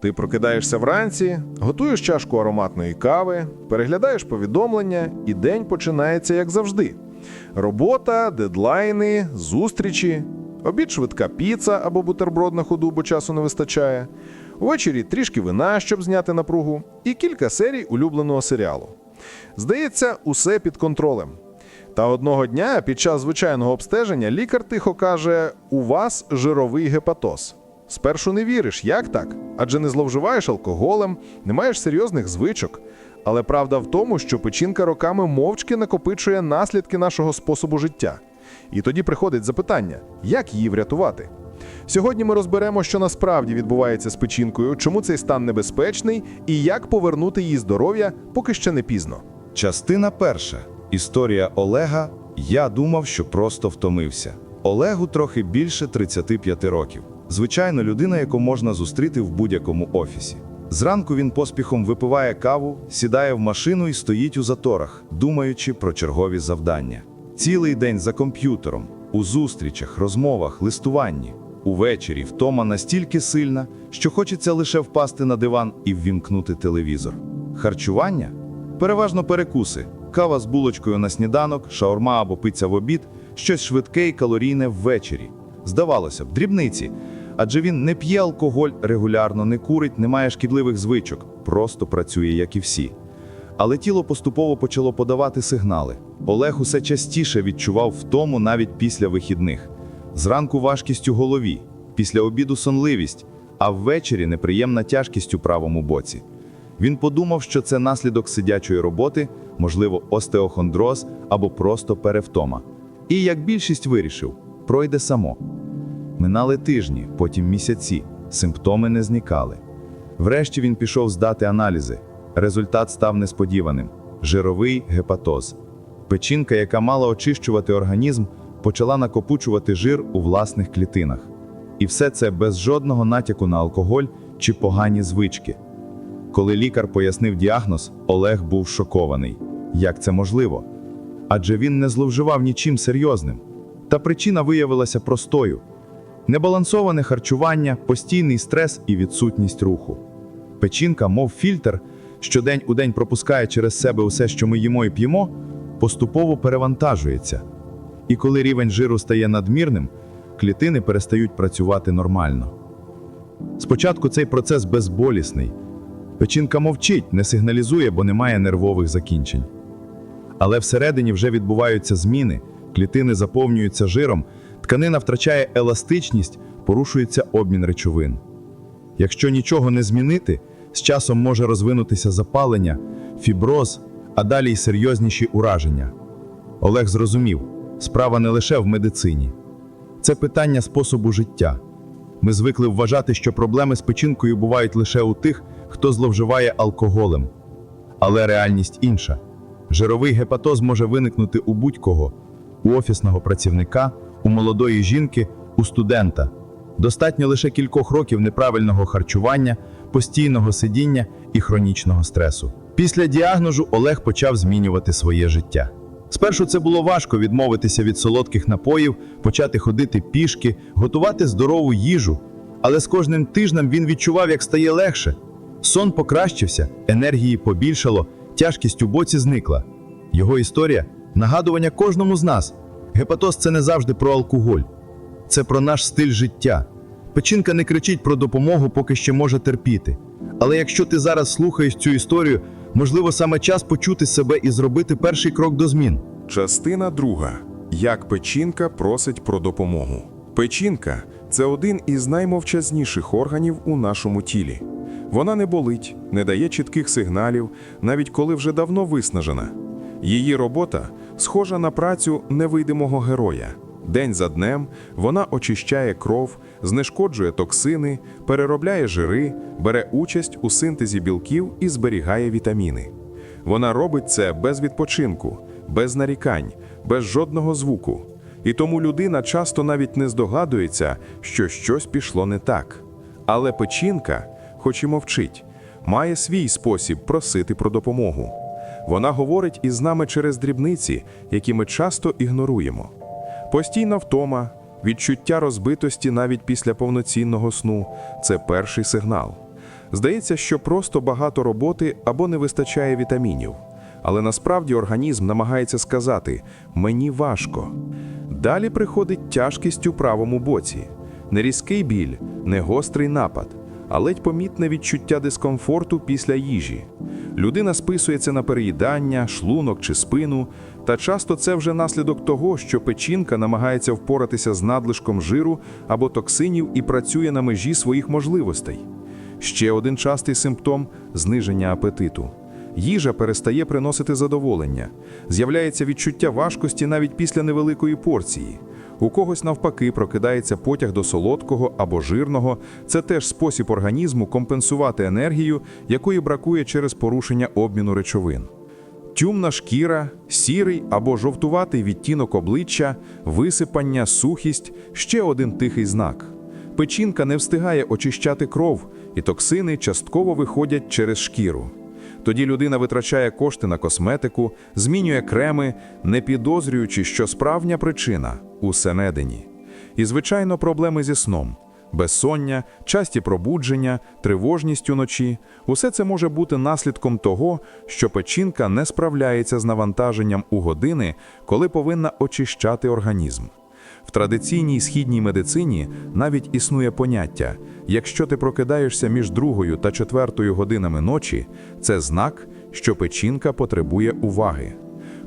Ти прокидаєшся вранці, готуєш чашку ароматної кави, переглядаєш повідомлення, і день починається як завжди: робота, дедлайни, зустрічі, обід швидка піца або бутерброд на ходу, бо часу не вистачає. Увечері трішки вина, щоб зняти напругу, і кілька серій улюбленого серіалу. Здається, усе під контролем. Та одного дня під час звичайного обстеження лікар тихо каже: у вас жировий гепатоз. Спершу не віриш, як так? Адже не зловживаєш алкоголем, не маєш серйозних звичок. Але правда в тому, що печінка роками мовчки накопичує наслідки нашого способу життя. І тоді приходить запитання, як її врятувати? Сьогодні ми розберемо, що насправді відбувається з печінкою, чому цей стан небезпечний і як повернути її здоров'я, поки ще не пізно. Частина перша. Історія Олега. Я думав, що просто втомився. Олегу трохи більше 35 років. Звичайно, людина, яку можна зустріти в будь-якому офісі. Зранку він поспіхом випиває каву, сідає в машину і стоїть у заторах, думаючи про чергові завдання. Цілий день за комп'ютером, у зустрічах, розмовах, листуванні. Увечері втома настільки сильна, що хочеться лише впасти на диван і ввімкнути телевізор. Харчування переважно перекуси, кава з булочкою на сніданок, шаурма або пиця в обід, щось швидке і калорійне ввечері. Здавалося б, дрібниці, адже він не п'є алкоголь регулярно, не курить, не має шкідливих звичок, просто працює, як і всі. Але тіло поступово почало подавати сигнали. Олег усе частіше відчував втому навіть після вихідних. Зранку важкість у голові, після обіду сонливість, а ввечері неприємна тяжкість у правому боці. Він подумав, що це наслідок сидячої роботи, можливо, остеохондроз або просто перевтома. І як більшість вирішив, пройде само. Минали тижні, потім місяці, симптоми не зникали. Врешті він пішов здати аналізи. Результат став несподіваним: жировий гепатоз. Печінка, яка мала очищувати організм, почала накопучувати жир у власних клітинах. І все це без жодного натяку на алкоголь чи погані звички. Коли лікар пояснив діагноз, Олег був шокований. Як це можливо? Адже він не зловживав нічим серйозним. Та причина виявилася простою: небалансоване харчування, постійний стрес і відсутність руху. Печінка, мов фільтр, що день у день пропускає через себе усе, що ми їмо і п'ємо, поступово перевантажується. І коли рівень жиру стає надмірним, клітини перестають працювати нормально. Спочатку цей процес безболісний. Печінка мовчить, не сигналізує, бо немає нервових закінчень. Але всередині вже відбуваються зміни, клітини заповнюються жиром, тканина втрачає еластичність, порушується обмін речовин. Якщо нічого не змінити, з часом може розвинутися запалення, фіброз, а далі й серйозніші ураження. Олег зрозумів, справа не лише в медицині. Це питання способу життя. Ми звикли вважати, що проблеми з печінкою бувають лише у тих, хто зловживає алкоголем. Але реальність інша. Жировий гепатоз може виникнути у будь-кого, у офісного працівника, у молодої жінки, у студента. Достатньо лише кількох років неправильного харчування, постійного сидіння і хронічного стресу. Після діагнозу Олег почав змінювати своє життя. Спершу це було важко відмовитися від солодких напоїв, почати ходити пішки, готувати здорову їжу. Але з кожним тижнем він відчував, як стає легше. Сон покращився, енергії побільшало, тяжкість у боці зникла. Його історія нагадування кожному з нас. Гепатоз це не завжди про алкоголь, це про наш стиль життя. Печінка не кричить про допомогу, поки ще може терпіти. Але якщо ти зараз слухаєш цю історію, можливо, саме час почути себе і зробити перший крок до змін. Частина друга. Як печінка просить про допомогу. Печінка це один із наймовчазніших органів у нашому тілі. Вона не болить, не дає чітких сигналів, навіть коли вже давно виснажена. Її робота схожа на працю невидимого героя. День за днем вона очищає кров, знешкоджує токсини, переробляє жири, бере участь у синтезі білків і зберігає вітаміни. Вона робить це без відпочинку, без нарікань, без жодного звуку. І тому людина часто навіть не здогадується, що щось пішло не так. Але печінка, хоч і мовчить, має свій спосіб просити про допомогу. Вона говорить із нами через дрібниці, які ми часто ігноруємо. Постійна втома, відчуття розбитості навіть після повноцінного сну це перший сигнал. Здається, що просто багато роботи або не вистачає вітамінів. Але насправді організм намагається сказати мені важко. Далі приходить тяжкість у правому боці. Не різкий біль, не гострий напад, а ледь помітне відчуття дискомфорту після їжі. Людина списується на переїдання, шлунок чи спину, та часто це вже наслідок того, що печінка намагається впоратися з надлишком жиру або токсинів і працює на межі своїх можливостей. Ще один частий симптом зниження апетиту. Їжа перестає приносити задоволення, з'являється відчуття важкості навіть після невеликої порції. У когось навпаки прокидається потяг до солодкого або жирного. Це теж спосіб організму компенсувати енергію, якої бракує через порушення обміну речовин. Тюмна шкіра, сірий або жовтуватий відтінок обличчя, висипання, сухість ще один тихий знак. Печінка не встигає очищати кров, і токсини частково виходять через шкіру. Тоді людина витрачає кошти на косметику, змінює креми, не підозрюючи, що справжня причина усередині. І, звичайно, проблеми зі сном. Безсоння, часті пробудження, тривожність уночі – усе це може бути наслідком того, що печінка не справляється з навантаженням у години, коли повинна очищати організм. В традиційній східній медицині навіть існує поняття: якщо ти прокидаєшся між другою та четвертою годинами ночі, це знак, що печінка потребує уваги.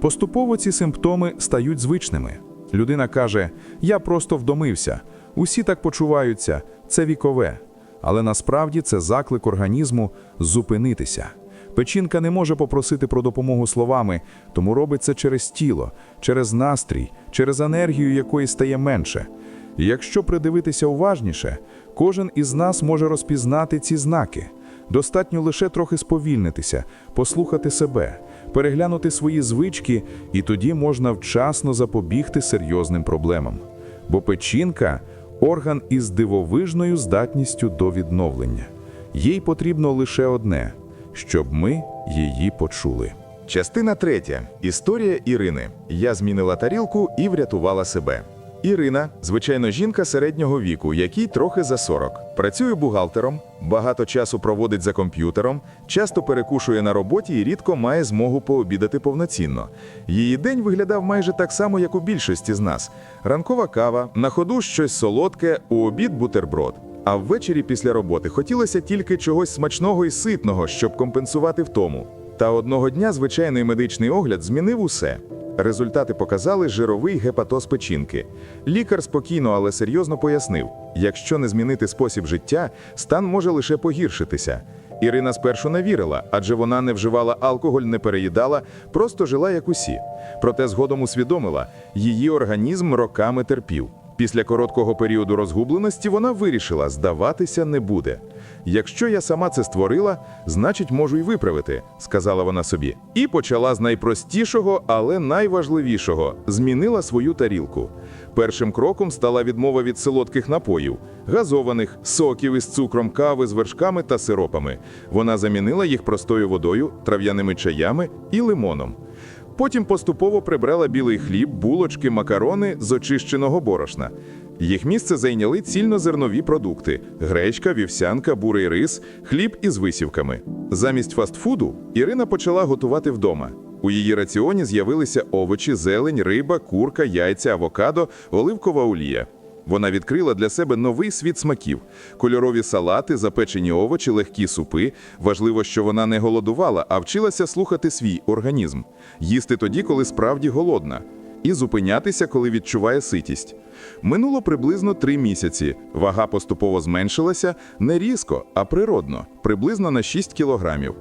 Поступово ці симптоми стають звичними. Людина каже: Я просто вдомився, усі так почуваються, це вікове. Але насправді це заклик організму зупинитися. Печінка не може попросити про допомогу словами, тому робить це через тіло, через настрій, через енергію, якої стає менше. І якщо придивитися уважніше, кожен із нас може розпізнати ці знаки. Достатньо лише трохи сповільнитися, послухати себе, переглянути свої звички, і тоді можна вчасно запобігти серйозним проблемам. Бо печінка орган із дивовижною здатністю до відновлення. Їй потрібно лише одне щоб ми її почули. Частина третя. Історія Ірини. Я змінила тарілку і врятувала себе. Ірина, звичайно, жінка середнього віку, якій трохи за 40. Працює бухгалтером, багато часу проводить за комп'ютером, часто перекушує на роботі і рідко має змогу пообідати повноцінно. Її день виглядав майже так само, як у більшості з нас: ранкова кава, на ходу щось солодке, у обід бутерброд. А ввечері після роботи хотілося тільки чогось смачного і ситного, щоб компенсувати втому. Та одного дня звичайний медичний огляд змінив усе. Результати показали жировий гепатоз печінки. Лікар спокійно, але серйозно пояснив: якщо не змінити спосіб життя, стан може лише погіршитися. Ірина спершу не вірила, адже вона не вживала алкоголь, не переїдала, просто жила як усі. Проте згодом усвідомила, її організм роками терпів. Після короткого періоду розгубленості вона вирішила, здаватися не буде. Якщо я сама це створила, значить можу й виправити, сказала вона собі. І почала з найпростішого, але найважливішого змінила свою тарілку. Першим кроком стала відмова від солодких напоїв, газованих, соків із цукром, кави з вершками та сиропами. Вона замінила їх простою водою, трав'яними чаями і лимоном. Потім поступово прибрала білий хліб, булочки, макарони з очищеного борошна. Їх місце зайняли цільнозернові продукти: гречка, вівсянка, бурий рис, хліб із висівками. Замість фастфуду Ірина почала готувати вдома. У її раціоні з'явилися овочі, зелень, риба, курка, яйця, авокадо, оливкова олія. Вона відкрила для себе новий світ смаків: кольорові салати, запечені овочі, легкі супи. Важливо, що вона не голодувала, а вчилася слухати свій організм, їсти тоді, коли справді голодна, і зупинятися, коли відчуває ситість. Минуло приблизно три місяці. Вага поступово зменшилася не різко, а природно, приблизно на 6 кілограмів.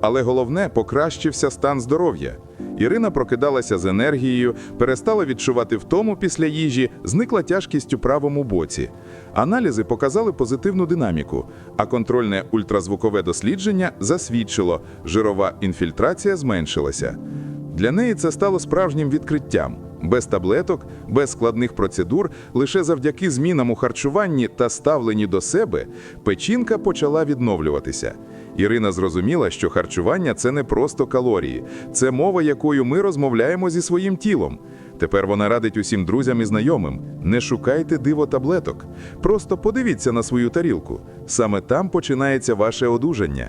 Але головне покращився стан здоров'я. Ірина прокидалася з енергією, перестала відчувати втому після їжі, зникла тяжкість у правому боці. Аналізи показали позитивну динаміку, а контрольне ультразвукове дослідження засвідчило, жирова інфільтрація зменшилася. Для неї це стало справжнім відкриттям. Без таблеток, без складних процедур, лише завдяки змінам у харчуванні та ставленні до себе, печінка почала відновлюватися. Ірина зрозуміла, що харчування це не просто калорії, це мова, якою ми розмовляємо зі своїм тілом. Тепер вона радить усім друзям і знайомим: не шукайте диво таблеток. Просто подивіться на свою тарілку. Саме там починається ваше одужання.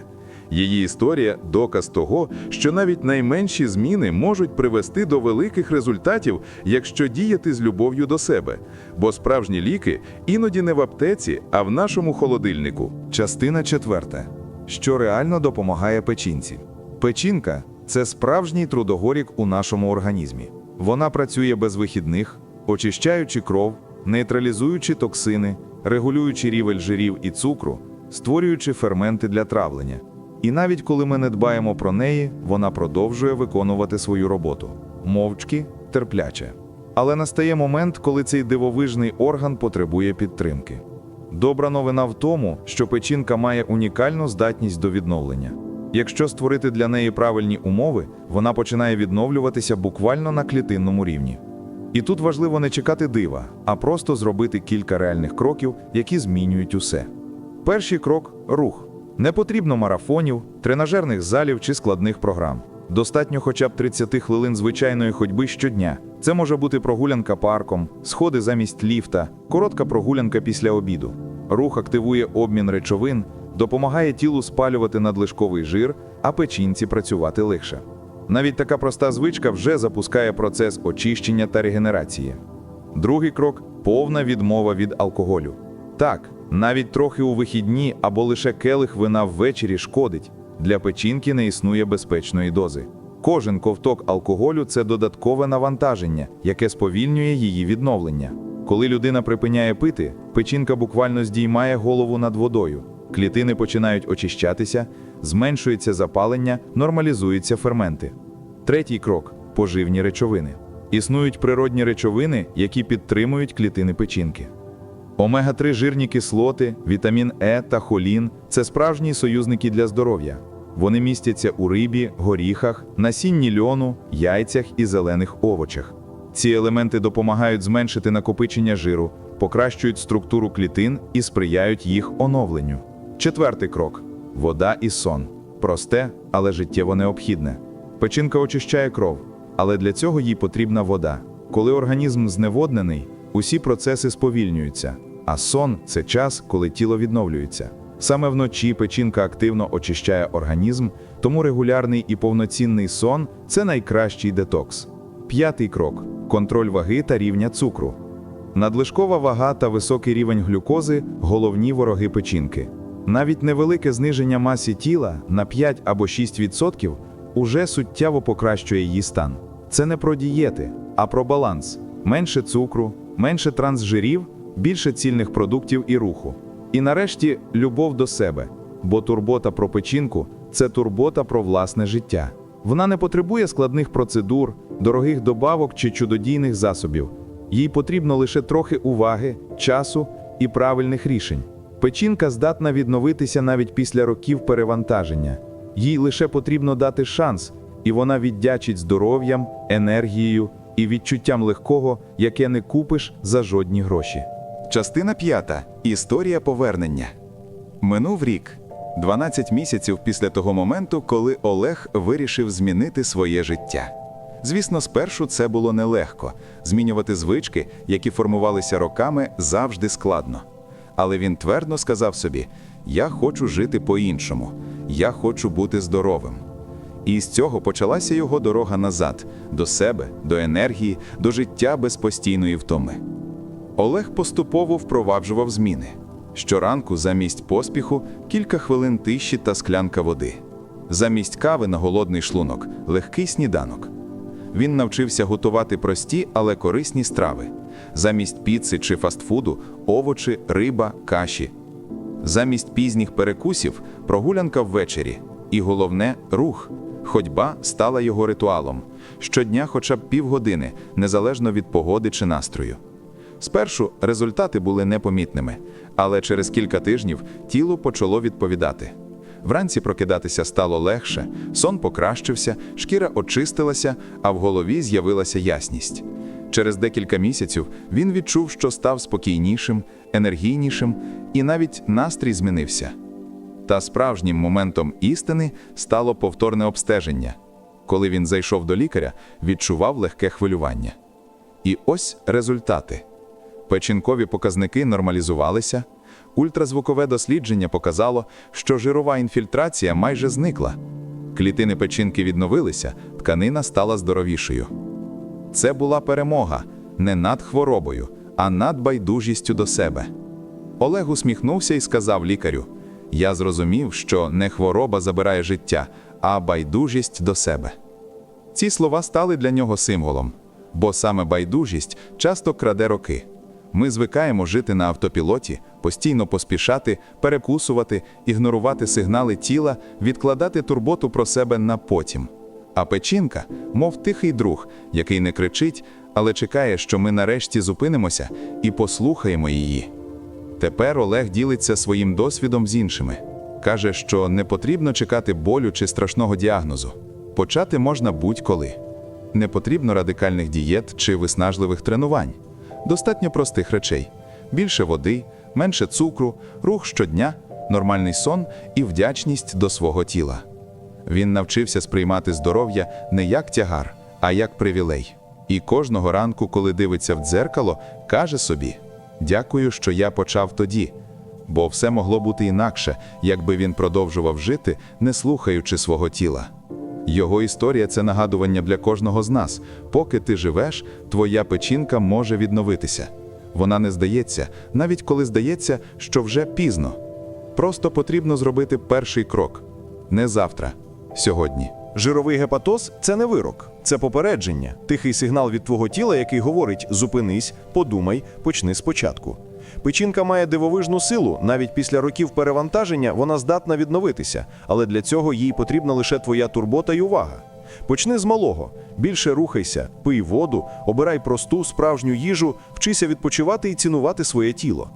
Її історія доказ того, що навіть найменші зміни можуть привести до великих результатів, якщо діяти з любов'ю до себе. Бо справжні ліки іноді не в аптеці, а в нашому холодильнику. Частина четверта. Що реально допомагає печінці? Печінка це справжній трудогорік у нашому організмі. Вона працює без вихідних, очищаючи кров, нейтралізуючи токсини, регулюючи рівень жирів і цукру, створюючи ферменти для травлення. І навіть коли ми не дбаємо про неї, вона продовжує виконувати свою роботу мовчки, терпляче. Але настає момент, коли цей дивовижний орган потребує підтримки. Добра новина в тому, що печінка має унікальну здатність до відновлення. Якщо створити для неї правильні умови, вона починає відновлюватися буквально на клітинному рівні. І тут важливо не чекати дива, а просто зробити кілька реальних кроків, які змінюють усе. Перший крок рух. Не потрібно марафонів, тренажерних залів чи складних програм. Достатньо хоча б 30 хвилин звичайної ходьби щодня. Це може бути прогулянка парком, сходи замість ліфта, коротка прогулянка після обіду. Рух активує обмін речовин, допомагає тілу спалювати надлишковий жир, а печінці працювати легше. Навіть така проста звичка вже запускає процес очищення та регенерації. Другий крок повна відмова від алкоголю. Так, навіть трохи у вихідні або лише келих вина ввечері шкодить. Для печінки не існує безпечної дози. Кожен ковток алкоголю це додаткове навантаження, яке сповільнює її відновлення. Коли людина припиняє пити, печінка буквально здіймає голову над водою. Клітини починають очищатися, зменшується запалення, нормалізуються ферменти. Третій крок поживні речовини. Існують природні речовини, які підтримують клітини печінки. Омега-3 жирні кислоти, вітамін Е та холін це справжні союзники для здоров'я. Вони містяться у рибі, горіхах, насінні льону, яйцях і зелених овочах. Ці елементи допомагають зменшити накопичення жиру, покращують структуру клітин і сприяють їх оновленню. Четвертий крок вода і сон. Просте, але життєво необхідне. Печінка очищає кров, але для цього їй потрібна вода. Коли організм зневоднений, усі процеси сповільнюються, а сон це час, коли тіло відновлюється. Саме вночі печінка активно очищає організм, тому регулярний і повноцінний сон це найкращий детокс. П'ятий крок контроль ваги та рівня цукру. Надлишкова вага та високий рівень глюкози головні вороги печінки. Навіть невелике зниження маси тіла на 5 або 6% уже суттєво покращує її стан. Це не про дієти, а про баланс: менше цукру, менше трансжирів, більше цільних продуктів і руху. І нарешті любов до себе, бо турбота про печінку це турбота про власне життя. Вона не потребує складних процедур, дорогих добавок чи чудодійних засобів. Їй потрібно лише трохи уваги, часу і правильних рішень. Печінка здатна відновитися навіть після років перевантаження. Їй лише потрібно дати шанс, і вона віддячить здоров'ям, енергією і відчуттям легкого, яке не купиш за жодні гроші. Частина п'ята. Історія повернення. Минув рік. 12 місяців після того моменту, коли Олег вирішив змінити своє життя. Звісно, спершу це було нелегко. Змінювати звички, які формувалися роками, завжди складно. Але він твердо сказав собі: Я хочу жити по-іншому, я хочу бути здоровим. І з цього почалася його дорога назад, до себе, до енергії, до життя без постійної втоми. Олег поступово впроваджував зміни. Щоранку замість поспіху кілька хвилин тиші та склянка води. Замість кави на голодний шлунок легкий сніданок. Він навчився готувати прості, але корисні страви. Замість піци чи фастфуду овочі, риба, каші. Замість пізніх перекусів прогулянка ввечері. І головне рух. Ходьба стала його ритуалом. Щодня хоча б півгодини, незалежно від погоди чи настрою. Спершу результати були непомітними, але через кілька тижнів тіло почало відповідати. Вранці прокидатися стало легше, сон покращився, шкіра очистилася, а в голові з'явилася ясність. Через декілька місяців він відчув, що став спокійнішим, енергійнішим, і навіть настрій змінився. Та справжнім моментом істини стало повторне обстеження. Коли він зайшов до лікаря, відчував легке хвилювання. І ось результати. Печінкові показники нормалізувалися. Ультразвукове дослідження показало, що жирова інфільтрація майже зникла. Клітини печінки відновилися, тканина стала здоровішою. Це була перемога не над хворобою, а над байдужістю до себе. Олег усміхнувся і сказав лікарю: Я зрозумів, що не хвороба забирає життя, а байдужість до себе. Ці слова стали для нього символом, бо саме байдужість часто краде роки. Ми звикаємо жити на автопілоті, постійно поспішати, перекусувати, ігнорувати сигнали тіла, відкладати турботу про себе на потім. А печінка, мов тихий друг, який не кричить, але чекає, що ми нарешті зупинимося і послухаємо її. Тепер Олег ділиться своїм досвідом з іншими. Каже, що не потрібно чекати болю чи страшного діагнозу. Почати можна будь-коли. Не потрібно радикальних дієт чи виснажливих тренувань. Достатньо простих речей: більше води, менше цукру, рух щодня, нормальний сон і вдячність до свого тіла. Він навчився сприймати здоров'я не як тягар, а як привілей. І кожного ранку, коли дивиться в дзеркало, каже собі: Дякую, що я почав тоді. Бо все могло бути інакше, якби він продовжував жити, не слухаючи свого тіла. Його історія це нагадування для кожного з нас. Поки ти живеш, твоя печінка може відновитися. Вона не здається, навіть коли здається, що вже пізно. Просто потрібно зробити перший крок. Не завтра, сьогодні. Жировий гепатоз це не вирок, це попередження, тихий сигнал від твого тіла, який говорить: зупинись, подумай, почни спочатку. Печінка має дивовижну силу, навіть після років перевантаження вона здатна відновитися, але для цього їй потрібна лише твоя турбота й увага. Почни з малого, більше рухайся, пий воду, обирай просту справжню їжу, вчися відпочивати і цінувати своє тіло.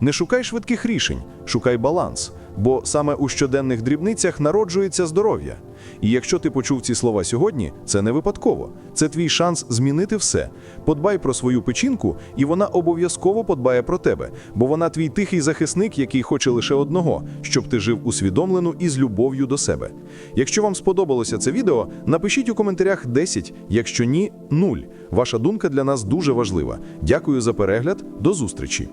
Не шукай швидких рішень, шукай баланс, бо саме у щоденних дрібницях народжується здоров'я. І якщо ти почув ці слова сьогодні, це не випадково. Це твій шанс змінити все. Подбай про свою печінку, і вона обов'язково подбає про тебе, бо вона твій тихий захисник, який хоче лише одного, щоб ти жив усвідомлено і з любов'ю до себе. Якщо вам сподобалося це відео, напишіть у коментарях 10, якщо ні, 0. Ваша думка для нас дуже важлива. Дякую за перегляд, до зустрічі!